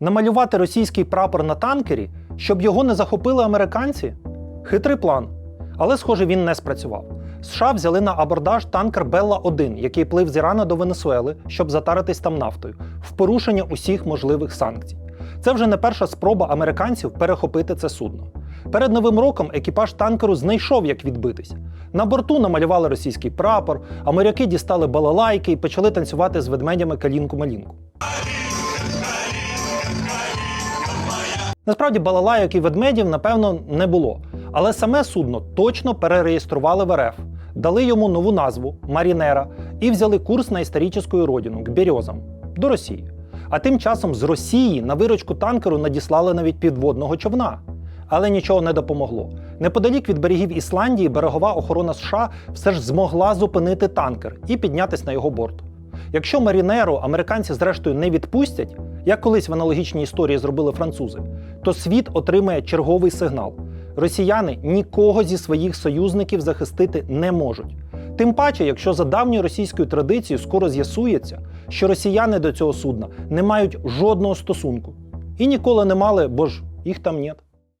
Намалювати російський прапор на танкері, щоб його не захопили американці? Хитрий план. Але, схоже, він не спрацював. США взяли на абордаж танкер Белла 1 який плив з Ірана до Венесуели, щоб затаритись там нафтою, в порушення усіх можливих санкцій. Це вже не перша спроба американців перехопити це судно. Перед новим роком екіпаж танкеру знайшов, як відбитись. На борту намалювали російський прапор, а моряки дістали балалайки і почали танцювати з ведмедями калінку-малінку. Насправді балалайок і ведмедів, напевно, не було. Але саме судно точно перереєстрували в РФ, дали йому нову назву Марінера і взяли курс на історичну родину к Березам до Росії. А тим часом з Росії на виручку танкеру надіслали навіть підводного човна. Але нічого не допомогло. Неподалік від берегів Ісландії берегова охорона США все ж змогла зупинити танкер і піднятись на його борт. Якщо Марінеру американці зрештою не відпустять, як колись в аналогічній історії зробили французи, то світ отримає черговий сигнал. Росіяни нікого зі своїх союзників захистити не можуть. Тим паче, якщо за давньою російською традицією скоро з'ясується, що росіяни до цього судна не мають жодного стосунку і ніколи не мали, бо ж їх там нет.